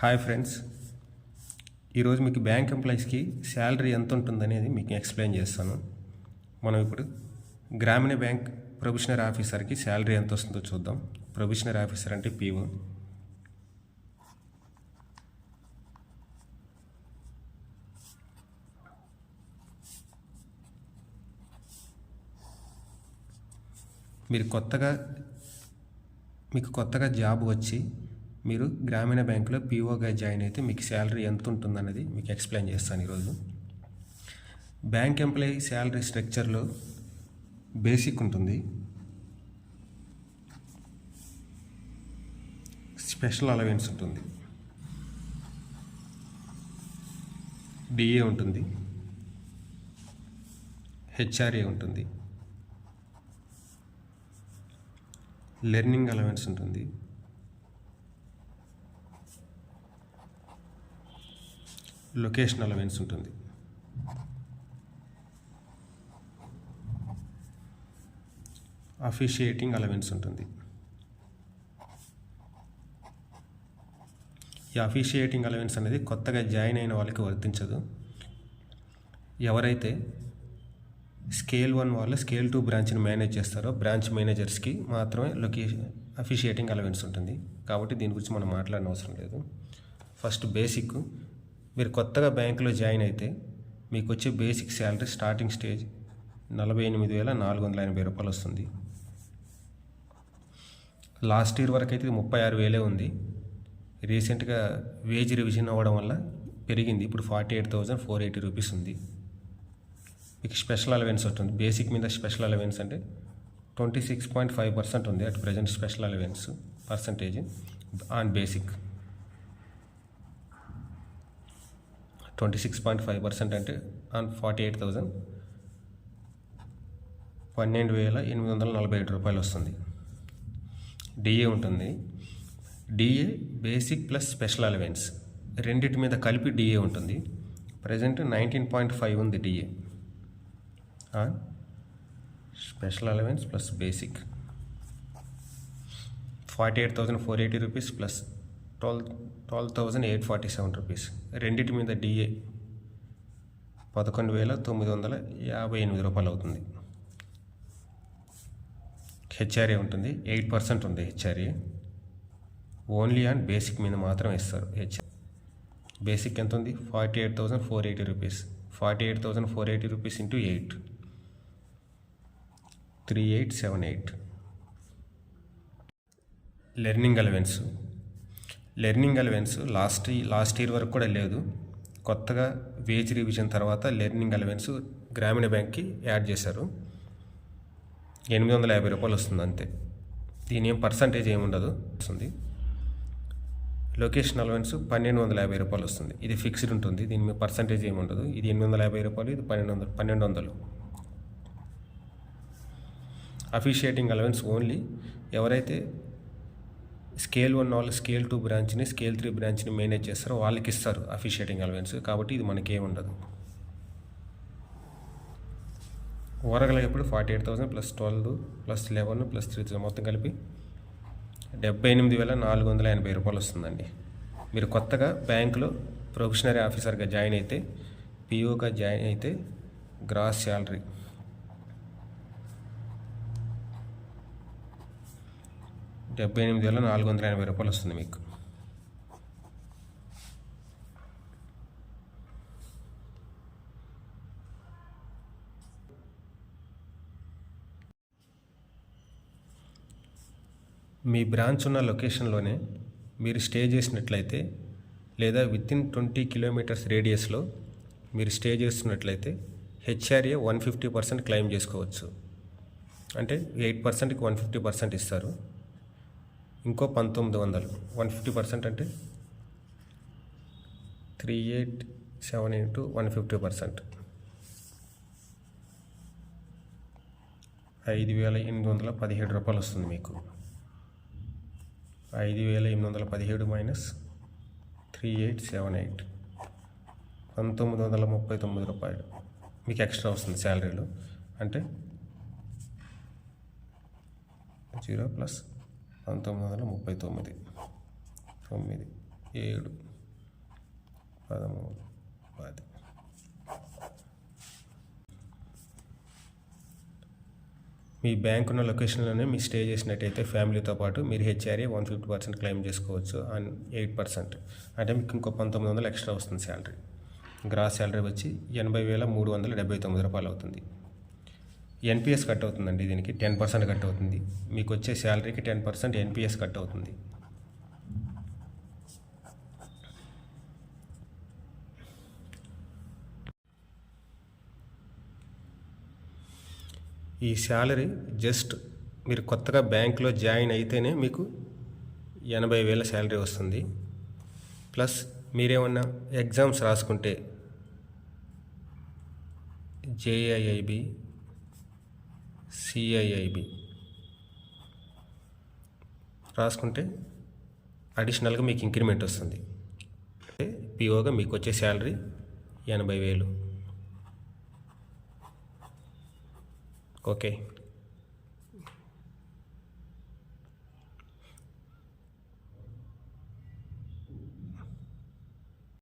Hi friends. ఈరోజు మీకు bank ఎంప్లాయీస్కి శాలరీ ఎంత ఉంటుందనేది మీకు ఎక్స్ప్లెయిన్ చేస్తాను. మనం ఇప్పుడు గ్రామీణ బ్యాంక్ ప్రొబిషనరీ ఆఫీసర్కి శాలరీ ఎంత వస్తుందో చూద్దాం. ప్రొబిషనరీ ఆఫీసర్ అంటే పీఓ. మీరు కొత్తగా మీకు కొత్తగా జాబ్ వచ్చి మీరు గ్రామీణ బ్యాంకులో పీఓగా జాయిన్ అయితే మీకు శాలరీ ఎంత ఉంటుందన్నది మీకు ఎక్స్ప్లెయిన్ చేస్తాను ఈరోజు. బ్యాంక్ ఎంప్లాయీ శాలరీ స్ట్రక్చర్లో బేసిక్ ఉంటుంది. స్పెషల్ అలవెన్స్ ఉంటుంది. డిఏ ఉంటుంది. హెచ్ఆర్ఏ ఉంటుంది. లెర్నింగ్ అలవెన్స్ ఉంటుంది. లొకేషన్ అలవెన్స్ ఉంటుంది. అఫిషియేటింగ్ అలవెన్స్ ఉంటుంది. ఈ అఫిషియేటింగ్ అలవెన్స్ అనేది కొత్తగా జాయిన్ అయిన వాళ్ళకి వర్తించదు. ఎవరైతే స్కేల్ వన్ వాళ్ళు స్కేల్ టూ బ్రాంచ్ని మేనేజ్ చేస్తారో బ్రాంచ్ మేనేజర్స్కి మాత్రమే లొకేషన్ అఫిషియేటింగ్ అలవెన్స్ ఉంటుంది. కాబట్టి దీని గురించి మనం మాట్లాడిన అవసరం లేదు. ఫస్ట్ బేసిక్ మీరు కొత్తగా బ్యాంకులో జాయిన్ అయితే మీకు వచ్చే బేసిక్ శాలరీ స్టార్టింగ్ స్టేజ్ నలభై ఎనిమిది వేల నాలుగు వందల ఎనభై రూపాయలు వస్తుంది. లాస్ట్ ఇయర్ వరకు అయితే ముప్పై ఆరు వేలే ఉంది. రీసెంట్గా వేజ్ రివిజన్ అవ్వడం వల్ల పెరిగింది. ఇప్పుడు forty eight thousand four eighty rupees ఉంది. మీకు స్పెషల్ అలవెన్స్ ఉంటుంది బేసిక్ మీద స్పెషల్ అలవెన్స్ అంటే twenty six point five percent ఉంది. At present special allowance percentage on basic. Twenty six point five percent అంటే ఆన్ ఫార్టీ ఎయిట్ థౌజండ్ పన్నెండు వేల ఎనిమిది వందల నలభై ఏడు రూపాయలు వస్తుంది. డిఏ ఉంటుంది. DA basic plus special allowance రెండిటి మీద కలిపి డిఏ ఉంటుంది. ప్రజెంట్ నైన్టీన్ పాయింట్ ఫైవ్ ఉంది DA special allowance plus basic forty eight thousand four eighty rupees plus twelve twelve thousand eight forty seven rupees. రెండింటి మీద డిఏ పదకొండు వేల తొమ్మిది వందల యాభై ఎనిమిది రూపాయలు అవుతుంది. హెచ్ఆర్ఏ ఉంటుంది. ఎయిట్ పర్సెంట్ ఉంది హెచ్ఆర్ఏ. ఓన్లీ అండ్ బేసిక్ మీద మాత్రం ఇస్తారు హెచ్ బేసిక్ ఎంత ఉంది? Forty eight thousand four eighty rupees. Forty eight thousand four eighty rupees into eight. Three eight seven eight. Learning allowance. Learning allowance last last year వరకు కూడా లేదు. కొత్తగా wage revision తర్వాత లెర్నింగ్ అలవెన్స్ గ్రామీణ బ్యాంక్కి add చేశారు. ఎనిమిది వందల యాభై రూపాయలు వస్తుంది అంతే. దీని ఏం పర్సంటేజ్ ఏమి ఉండదు. వస్తుంది. లొకేషన్ అలవెన్స్ పన్నెండు వందల యాభై రూపాయలు వస్తుంది. ఇది ఫిక్స్డ్ ఉంటుంది. దీని మీద పర్సంటేజ్ ఏమి ఉండదు. ఇది ఎనిమిది వందల యాభై రూపాయలు ఇది పన్నెండు వందలు పన్నెండు వందలు. అఫిషియేటింగ్ అలవెన్స్ ఓన్లీ ఎవరైతే స్కేల్ వన్ వాళ్ళు స్కేల్ టూ బ్రాంచ్ని స్కేల్ త్రీ బ్రాంచ్ని మేనేజ్ చేస్తారు. వాళ్ళకి ఇస్తారు అఫిషియేటింగ్ అలవెన్స్. కాబట్టి ఇది మనకి ఉండదు ఓవరాల్గా ఇప్పుడు forty eight thousand plus twelve plus eleven plus three thousand మొత్తం కలిపి డెబ్బై ఎనిమిది వేల నాలుగు వందల ఎనభై రూపాయలు వస్తుందండి. మీరు కొత్తగా బ్యాంకులో ప్రొఫెషనరీ ఆఫీసర్గా జాయిన్ అయితే పిఓగా జాయిన్ అయితే గ్రాస్ శాలరీ డెబ్బై ఎనిమిది వేల నాలుగు వందల ఎనభై రూపాయలు వస్తుంది మీకు. మీ బ్రాంచ్ ఉన్న లొకేషన్లోనే మీరు స్టే చేసినట్లయితే లేదా విత్ ఇన్ ట్వంటీ కిలోమీటర్స్ రేడియస్లో మీరు స్టే చేస్తున్నట్లయితే HRA one fifty percent claim చేసుకోవచ్చు. అంటే ఎయిట్ పర్సెంట్కి వన్ ఫిఫ్టీ పర్సెంట్ ఇస్తారు. ఇంకో పంతొమ్మిది వందలు. వన్ ఫిఫ్టీ పర్సెంట్ అంటే three eight seven into one fifty percent. ఐదు వేల ఎనిమిది వందల పదిహేడు రూపాయలు వస్తుంది మీకు. ఐదు వేల ఎనిమిది వందల పదిహేడు minus three eight seven eight. పంతొమ్మిది వందల ముప్పై తొమ్మిది రూపాయలు. మీకు ఎక్స్ట్రా వస్తుంది శాలరీలో. అంటే జీరో ప్లస్ పంతొమ్మిది వందల ముప్పై తొమ్మిది. తొమ్మిది ఏడు పదమూడు పది. మీ బ్యాంక్ ఉన్న లొకేషన్లోనే మీ స్టే చేసినట్టయితే ఫ్యామిలీతో పాటు మీరు HRA one fifty percent claim చేసుకోవచ్చు అండ్ ఎయిట్ పర్సెంట్. అంటే మీకు ఇంకో పంతొమ్మిది వందలు ఎక్స్ట్రా వస్తుంది శాలరీ. గ్రాస్ శాలరీ వచ్చి ఎనభై వేల మూడు వందల డెబ్బై తొమ్మిది రూపాయలు అవుతుంది. ఎన్పిఎస్ కట్ అవుతుందండి దీనికి టెన్ పర్సెంట్ కట్ అవుతుంది. మీకు వచ్చే శాలరీకి టెన్ పర్సెంట్ ఎన్పిఎస్ కట్ అవుతుంది. ఈ శాలరీ జస్ట్ మీరు కొత్తగా బ్యాంక్లో జాయిన్ అయితేనే మీకు ఎనభై వేల శాలరీ వస్తుంది. ప్లస్ మీరేమన్నా ఎగ్జామ్స్ రాసుకుంటే జేఐఐబి సిఐఐబి. రాసుకుంటే అడిషనల్గా మీకు ఇంక్రిమెంట్ వస్తుంది. అంటే పిఓగా మీకు వచ్చే శాలరీ ఎనభై వేలు. ఓకే.